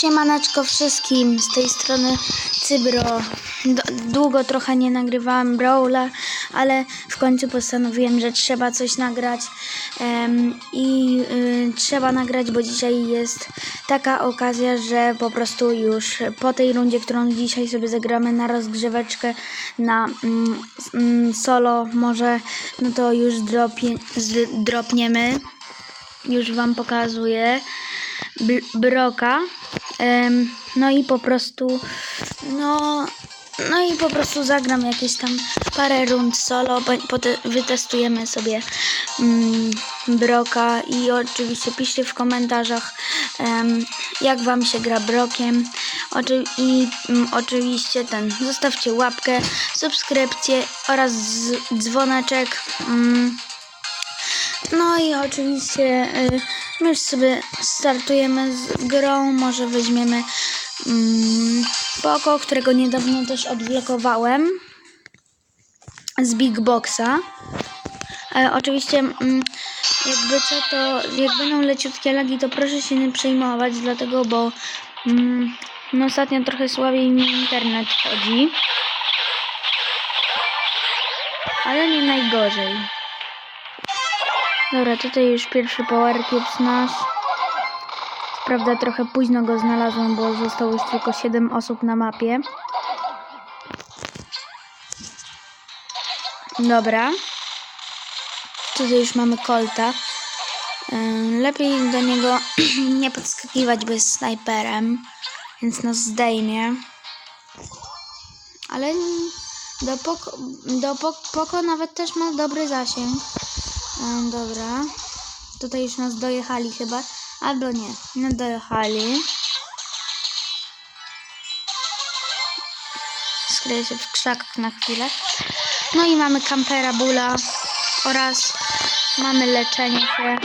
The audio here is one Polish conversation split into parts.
Siemaneczko wszystkim, z tej strony Cybro. D- długo trochę nie nagrywałem Brawla, ale w końcu postanowiłem, że trzeba coś nagrać em, i y, trzeba nagrać, bo dzisiaj jest taka okazja, że po prostu już po tej rundzie, którą dzisiaj sobie zagramy na rozgrzeweczkę na mm, mm, solo, może no to już dropie, dropniemy. Już wam pokazuję. Br- broka. Em, no i po prostu, no, no i po prostu zagram jakieś tam parę rund solo, wytestujemy sobie mm, broka i oczywiście piszcie w komentarzach, em, jak wam się gra brokiem. Oczy, I mm, oczywiście ten, zostawcie łapkę, subskrypcję oraz dzwoneczek. Mm, no i oczywiście y, my już sobie startujemy z grą. Może weźmiemy mm, Poco, którego niedawno też odblokowałem z Big Boxa. E, oczywiście mm, jakby co to, jak będą leciutkie lagi, to proszę się nie przejmować, dlatego bo mm, no ostatnio trochę słabiej mi internet chodzi. Ale nie najgorzej. Dobra, tutaj już pierwszy power cubes nasz. Prawda trochę późno go znalazłem, bo zostało już tylko 7 osób na mapie. Dobra. Tutaj już mamy Colta. Ym, Lepiej do niego nie podskakiwać, bo jest snajperem, więc nas zdejmie. Ale do Poko, do Pok- Poko nawet też ma dobry zasięg. E, dobra. Tutaj już nas dojechali chyba. Albo nie. Nie dojechali. Skryję się w krzakach na chwilę. No i mamy kampera bula oraz mamy leczenie się.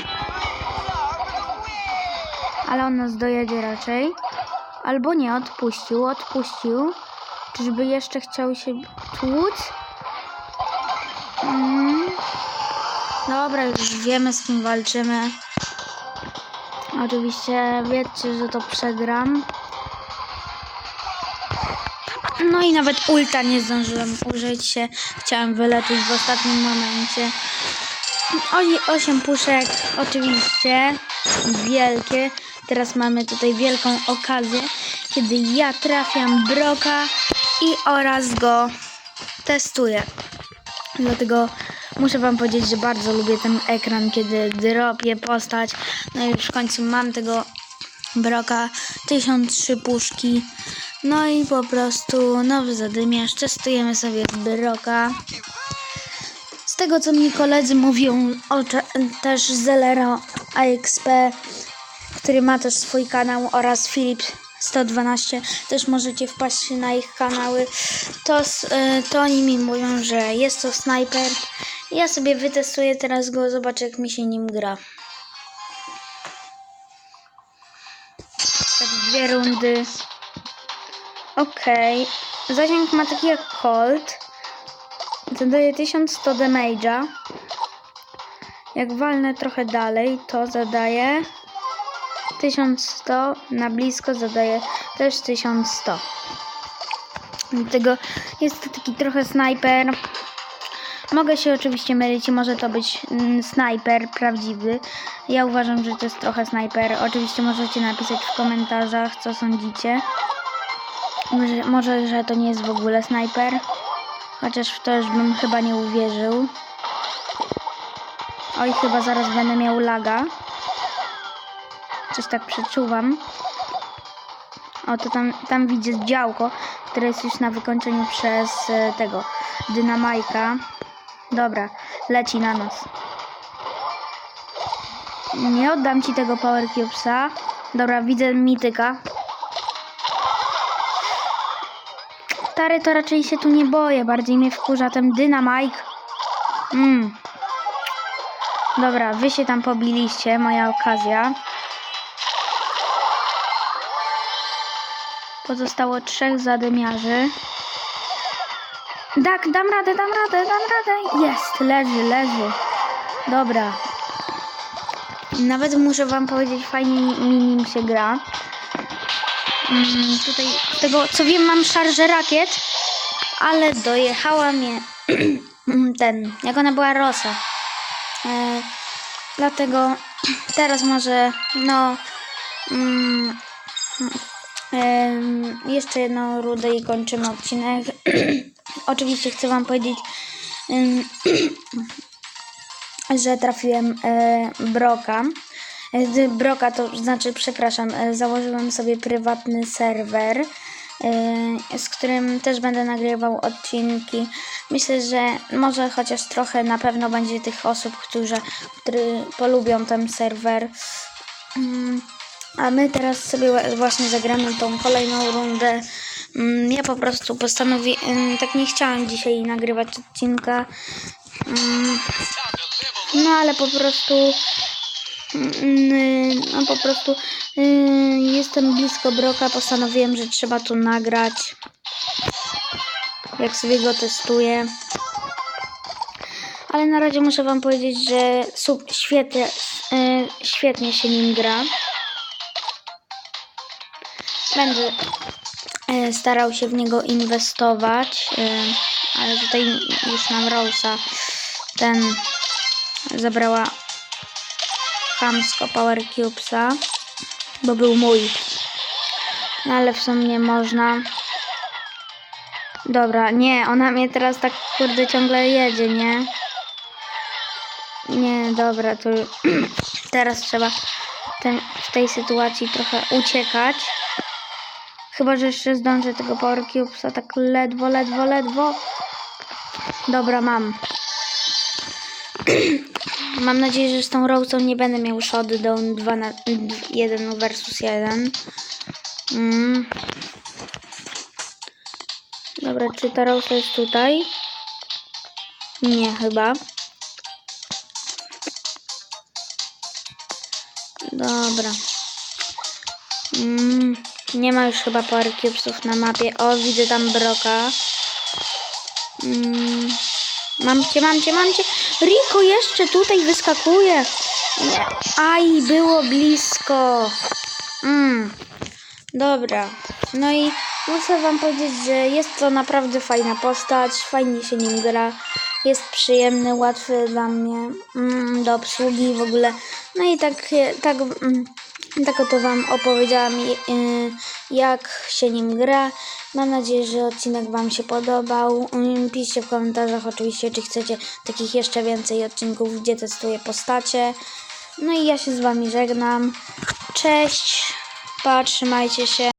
Ale on nas dojedzie raczej. Albo nie, odpuścił, odpuścił. Czyżby jeszcze chciał się tłuc? Mm. Dobra, już wiemy z kim walczymy. Oczywiście wiecie, że to przegram. No i nawet ulta nie zdążyłem użyć się. Chciałem wyleczyć w ostatnim momencie. Oj, 8 puszek, oczywiście. Wielkie. Teraz mamy tutaj wielką okazję, kiedy ja trafiam Broka i oraz go testuję. Dlatego muszę wam powiedzieć, że bardzo lubię ten ekran, kiedy dropię postać. No i już w końcu mam tego broka. 1003 puszki. No i po prostu nowy zadymiarz. Testujemy sobie broka. Z tego co mi koledzy mówią, o, też Zelero AXP, który ma też swój kanał oraz Filip 112, też możecie wpaść na ich kanały, to, y, to oni mi mówią, że jest to snajper. Ja sobie wytestuję teraz go, zobaczę jak mi się nim gra. Tak dwie rundy. Okej. Zasięg ma taki jak Colt. Zadaje 1100 damage'a. Jak walnę trochę dalej, to zadaje 1100. Na blisko zadaje też 1100. Dlatego jest to taki trochę snajper. Mogę się oczywiście mylić i może to być mm, snajper prawdziwy. Ja uważam, że to jest trochę snajper. Oczywiście możecie napisać w komentarzach, co sądzicie. Może, może że to nie jest w ogóle snajper. Chociaż w to już bym chyba nie uwierzył. Oj, chyba zaraz będę miał laga. Coś tak przeczuwam. O, to tam, tam widzę działko, które jest już na wykończeniu przez e, tego dynamajka. Dobra, leci na nas. Nie oddam ci tego Power Cubesa. Dobra, widzę mityka. Stary, to raczej się tu nie boję. Bardziej mnie wkurza ten dynamajk. Mm. Dobra, wy się tam pobiliście. Moja okazja. Pozostało trzech zadymiarzy. Tak, dam radę, dam radę, dam radę. Jest, leży, leży. Dobra. Nawet muszę wam powiedzieć, fajnie mi nim się gra. Mm, tutaj, tego co wiem, mam szarże rakiet, ale dojechała mnie ten, jak ona była rosa. E, dlatego teraz może, no, mm, em, jeszcze jedną rudę i kończymy odcinek. Oczywiście chcę Wam powiedzieć, że trafiłem e, Broka. E, Broka to znaczy, przepraszam, e, założyłem sobie prywatny serwer, z którym też będę nagrywał odcinki. Myślę, że może chociaż trochę na pewno będzie tych osób, którzy, którzy polubią ten serwer. Mm, A my teraz sobie właśnie zagramy tą kolejną rundę. Mm, Ja po prostu postanowiłem, tak nie chciałam dzisiaj nagrywać odcinka. Mm, No ale po prostu mm, no po prostu jestem blisko Broka, postanowiłem, że trzeba to nagrać. Jak sobie go testuję. Ale na razie muszę wam powiedzieć, że sub, świetnie, y, świetnie się nim gra. Będę starał się w niego inwestować, y, ale tutaj już nam Rosa ten zabrała chamsko Power Cubesa, bo był mój. No ale w sumie można. Dobra, nie, ona mnie teraz tak kurde ciągle jedzie, nie? Nie, dobra, to teraz trzeba w tej sytuacji trochę uciekać. Chyba, że jeszcze zdążę tego Power Cubesa tak ledwo, ledwo, ledwo. Dobra, mam. Mam nadzieję, że z tą Rose'ą nie będę miał shotdown 2 na 1 versus 1. Mm. Dobra, czy ta Rose jest tutaj? Nie, chyba. Dobra. Mm. Nie ma już chyba Power Cubesów na mapie. O, widzę tam Broka. Mm. Mam cię, mam cię, mam cię. Riko jeszcze tutaj wyskakuje. Aj, było blisko. Mm. Dobra. No i muszę wam powiedzieć, że jest to naprawdę fajna postać. Fajnie się nim gra. Jest przyjemny, łatwy dla mnie mm, do obsługi w ogóle. No i tak, tak, mm, tak oto wam opowiedziałam, y, jak się nim gra. Mam nadzieję, że odcinek Wam się podobał. Mm, Piszcie w komentarzach oczywiście, czy chcecie takich jeszcze więcej odcinków, gdzie testuję postacie. No i ja się z Wami żegnam. Cześć, pa, trzymajcie się.